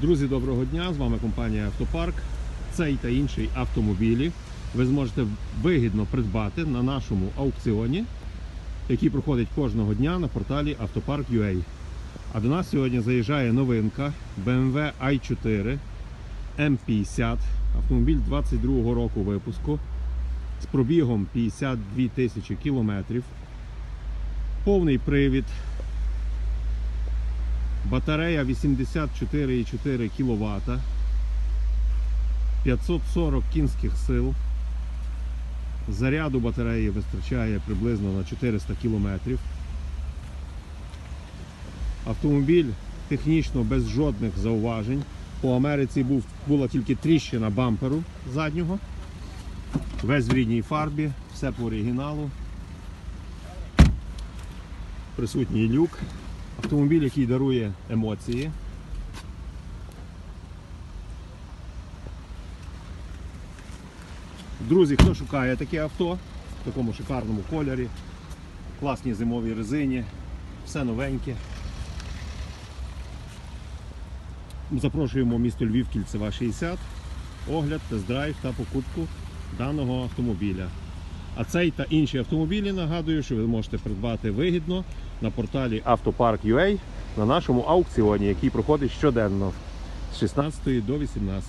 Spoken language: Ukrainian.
Друзі, доброго дня! З вами компанія Автопарк. Цей та інший автомобілі ви зможете вигідно придбати на нашому аукціоні, який проходить кожного дня на порталі Автопарк.ua. А до нас сьогодні заїжджає новинка BMW i4 M50, автомобіль 22 року випуску з пробігом 52 тисячі кілометрів, повний привід, Батарея 84,4 кВт, 540 кінських сил. Заряду батареї вистачає приблизно на 400 км. Автомобіль технічно без жодних зауважень. По Америці був, була тільки тріщина бамперу заднього. Весь в рідній фарбі, все по оригіналу. Присутній люк. Автомобіль, який дарує емоції. Друзі, хто шукає таке авто в такому шикарному кольорі, класній зимовій резині, все новеньке. Запрошуємо місто Львів Кільцева 60, огляд, тест-драйв та покупку даного автомобіля. А цей та інші автомобілі нагадую, що ви можете придбати вигідно на порталі Автопарк.ua на нашому аукціоні, який проходить щоденно з 16 до 18.